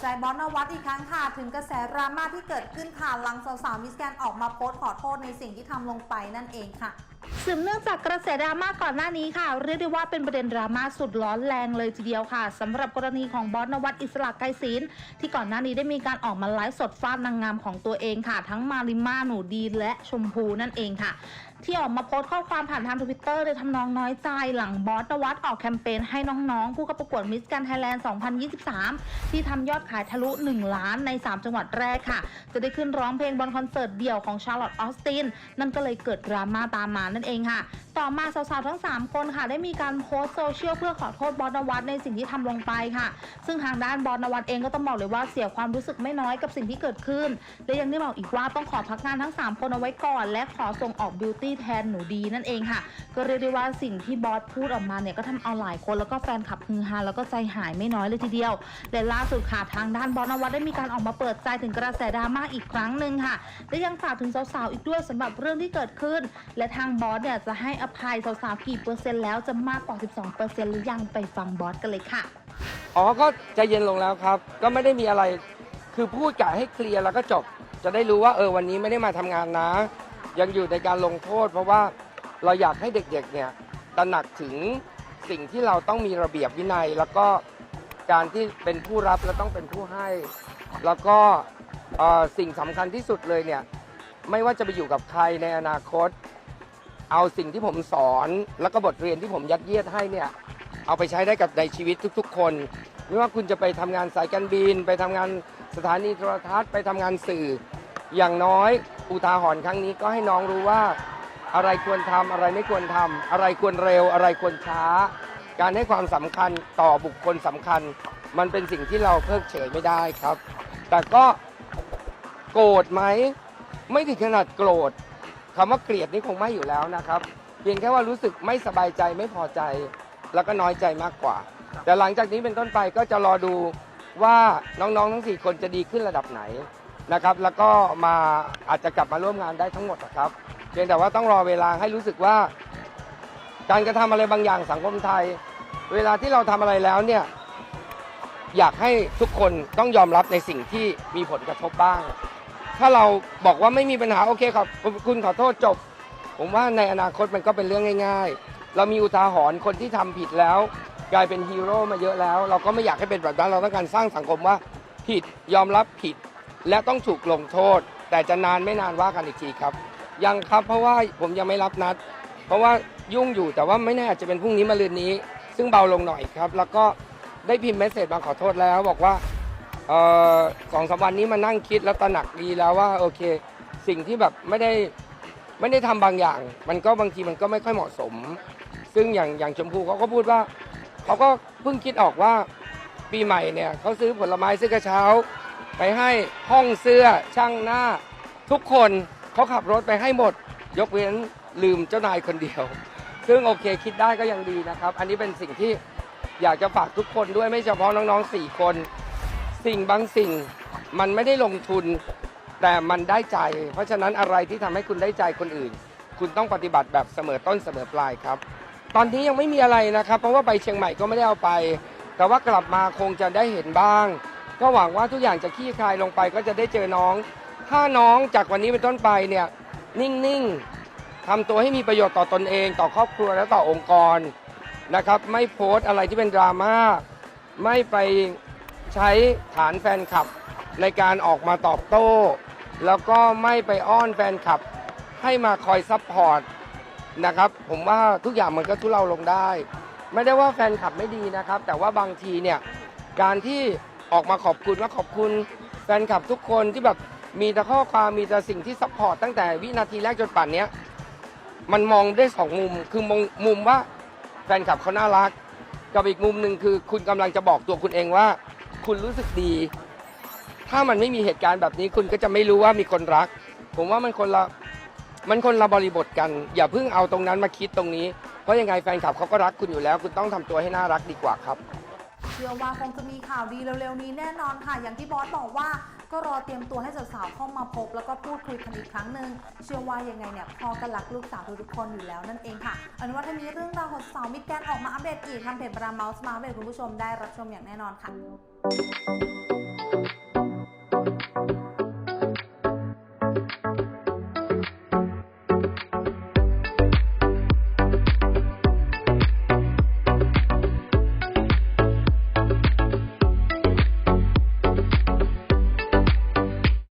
ใจบอสนวัตอีกครั้งค่ะ ถึงกระแสดราม่าที่เกิดขึ้นค่ะหลังสาวๆมิสแกนออกมาโพสต์ขอโทษในสิ่งที่ทำลงไปนั่นเองค่ะสืบเนื่องจากกระแสดราม่าก่อนหน้านี้ค่ะ เรียกได้ว่าเป็นประเด็นดราม่าสุดร้อนแรงเลยทีเดียวค่ะสำหรับกรณีของบอสนวัตอิสระไกรศิลที่ก่อนหน้านี้ได้มีการออกมาไลฟ์สดฟาดนางงามของตัวเองค่ะ ทั้งมาริมาหนูดีและชมพูนั่นเองค่ะ ที่ออกมาโพสต์ข้อความผ่านทางทวิตเตอร์ในทำนองน้อยใจหลังบอสนวัตออกแคมเปญให้น้องๆ ผู้เข้าประกวดมิสแกนไทยแลนด์ 2023 ที่ทำยอดขายทะลุ 1 ล้านใน 3 จังหวัดแรกค่ะ จะได้ขึ้นร้องเพลงบนคอนเสิร์ตเดี่ยวของชาร์ลอตออสติน นั่นก็เลยเกิดดราม่าตามมานั่นเองค่ะ ต่อมาสาวๆ ทั้ง 3 คนค่ะ ได้มีการโพสต์โซเชียลเพื่อขอโทษบอสนวัตในสิ่งที่ทำลงไปค่ะ ซึ่งทางด้านบอสนวัตเองก็ต้องบอกเลยว่าเสียความรู้สึกไม่น้อยกับสิ่งที่เกิดขึ้น และยังได้บอกอีกว่าต้องขอพักงานทั้ง 3 คนเอาไว้ก่อน และขอส่งออกบิวตีแทนหนูดีนั่นเองค่ะ ก็เรียกได้ว่าสิ่งที่บอสพูดออกมาเนี่ยก็ทำเอาหลายคนแล้วก็แฟนคลับฮือฮาแล้วก็ใจหายไม่น้อยเลยทีเดียว และล่าสุดค่ะทางด้านบอสนวัตได้มีการออกมาเปิดใจถึงกระแสดราม่าอีกครั้งหนึ่งค่ะและยังฝากถึงสาวๆอีกด้วยสำหรับเรื่องที่เกิดขึ้น และทางบอสเนี่ยจะให้อภัยสาวๆกี่เปอร์เซ็นต์แล้วจะมากกว่า 12เปอร์เซ็นต์หรือยังไปฟังบอสกันเลยค่ะอ๋อก็ใจเย็นลงแล้วครับ ก็ไม่ได้มีอะไรคือพูดกะให้เคลียร์แล้วก็จบ จะได้รู้ว่าเออวันนี้ไม่ได้มาทำงานนะ ยังอยู่ในการลงโทษ เพราะว่าเราอยากให้เด็กๆเนี่ยตระหนักถึงสิ่งที่เราต้องมีระเบียบวินัย แล้วก็การที่เป็นผู้รับและต้องเป็นผู้ให้ แล้วก็เอ่อสิ่งสำคัญที่สุดเลยเนี่ยไม่ว่าจะไปอยู่กับใครในอนาคต เอาสิ่งที่ผมสอน แล้วก็บทเรียนที่ผมยัดเยียดให้เนี่ยเอาไปใช้ได้กับในชีวิตทุกๆ คน ไม่ว่าคุณจะไปทำงานสายการบิน ไปทำงานสถานีโทรทัศน์ ไปทำงานสื่อ อย่างน้อยอุทาหรณ์ครั้งนี้ก็ให้น้องรู้ว่า อะไรควรทำอะไรไม่ควรทำอะไรควรเร็ว อะไรควรช้า การให้ความสำคัญต่อบุคคลสำคัญ มันเป็นสิ่งที่เราเพิกเฉยไม่ได้ครับ แต่ก็โกรธไหมไม่ถึงขนาดโกรธคำว่าเกลียดนี่คงไม่อยู่แล้วนะครับ เพียงแค่ว่ารู้สึกไม่สบายใจไม่พอใจ แล้วก็น้อยใจมากกว่า แต่หลังจากนี้เป็นต้นไปก็จะรอดูว่าน้องๆทั้ง 4 คนจะดีขึ้นระดับไหน นะครับ แล้วก็มาอาจจะกลับมาร่วมงานได้ทั้งหมดนะครับเพียงแต่ว่าต้องรอเวลาให้รู้สึกว่า การกระทำอะไรบางอย่างสังคมไทย เวลาที่เราทำอะไรแล้วเนี่ยอยากให้ทุกคนต้องยอมรับในสิ่งที่มีผลกระทบบ้าง ถ้าเราบอกว่าไม่มีปัญหาโอเคครับคุณขอโทษจบ ผมว่าในอนาคตมันก็เป็นเรื่องง่าย ๆ เรามีอุทาหรณ์คนที่ทำผิดแล้ว กลายเป็นฮีโร่มาเยอะแล้ว เราก็ไม่อยากให้เป็นแบบนั้นเราต้องการสร้างสังคมว่าผิดยอมรับผิด และต้องถูกลงโทษ แต่จะนานไม่นานว่ากันอีกทีครับ ยังครับเพราะว่าผมยังไม่รับนัด เพราะว่ายุ่งอยู่แต่ว่าไม่แน่อาจจะเป็นพรุ่งนี้มาลืนนี้ ซึ่งเบาลงหน่อยครับ แล้วก็ได้พิมพ์เมสเซจมาขอโทษแล้ว บอกว่าออสองสามวันนี้มานั่งคิดแล้วตระหนักดีแล้วว่าโอเค สิ่งที่แบบไม่ได้ไม่ได้ทำบางอย่าง มันก็บางทีมันก็ไม่ค่อยเหมาะสม ซึ่งอย่างอย่างชมพูเขาก็พูดว่าเขาก็เพิ่งคิดออกว่าปีใหม่เนี่ยเขาซื้อผลไม้ซื้อกระเช้า ไปให้ห้องเสื้อช่างหน้า ทุกคนเขาขับรถไปให้หมด ยกเว้นลืมเจ้านายคนเดียว ซึ่งโอเคคิดได้ก็ยังดีนะครับ อันนี้เป็นสิ่งที่อยากจะฝากทุกคนด้วยไม่เฉพาะน้องๆสี่คน สิ่งบางสิ่งมันไม่ได้ลงทุน แต่มันได้ใจ เพราะฉะนั้นอะไรที่ทำให้คุณได้ใจคนอื่น คุณต้องปฏิบัติแบบเสมอต้นเสมอปลายครับ ตอนนี้ยังไม่มีอะไรนะครับ เพราะว่าไปเชียงใหม่ก็ไม่ได้เอาไป แต่ว่ากลับมาคงจะได้เห็นบ้าง ก็หวังว่าทุกอย่างจะคลี่คลายลงไปก็จะได้เจอน้อง ถ้าน้องจากวันนี้เป็นต้นไปเนี่ยนิ่งๆทำตัวให้มีประโยชน์ต่อตนเอง ต่อครอบครัวและต่อองค์กรนะครับ ไม่โพสต์อะไรที่เป็นดราม่าไม่ไปใช้ฐานแฟนคลับ ในการออกมาตอบโต้ แล้วก็ไม่ไปอ้อนแฟนคลับ ให้มาคอยซัพพอร์ตนะครับ ผมว่าทุกอย่างมันก็ทุเลาลงได้ ไม่ได้ว่าแฟนคลับไม่ดีนะครับ แต่ว่าบางทีเนี่ยการที่ ออกมาขอบคุณว่าขอบคุณแฟนคลับทุกคนที่แบบมีแต่ข้อความมีแต่สิ่งที่ซัพพอร์ตตั้งแต่วินาทีแรกจนป่านเนี้ยมันมองได้สองมุมคือมองมุมว่าแฟนคลับเขาน่ารัก กับอีกมุมหนึ่งคือคุณกำลังจะบอกตัวคุณเองว่า คุณรู้สึกดี ถ้ามันไม่มีเหตุการณ์แบบนี้ คุณก็จะไม่รู้ว่ามีคนรัก ผมว่ามันคนละมันคนละบริบทกัน อย่าเพิ่งเอาตรงนั้นมาคิดตรงนี้ เพราะยังไงแฟนคลับเขาก็รักคุณอยู่แล้ว คุณต้องทำตัวให้น่ารักดีกว่าครับ ชื่อว่าคงจะมีข่าวดีเร็วๆนี้แน่นอนค่ะ อย่างที่บอสบอกว่าก็รอเตรียมตัวให้สาวๆเข้ามาพบ แล้วก็พูดคุยกันอีกครั้งหนึ่งเชื่อว่ายังไงเนี่ยพอกันรักลูกสาวทุกๆคนอยู่แล้วนั่นเองค่ะอาเป็นว่าถ้ามีเรื่องราวของสาวมิดแกนออกมาอัปเดตอีกทางเพจบราเมาส์มาอัปเดตคุณผู้ชมได้รับชมอย่างแน่นอนค่ะ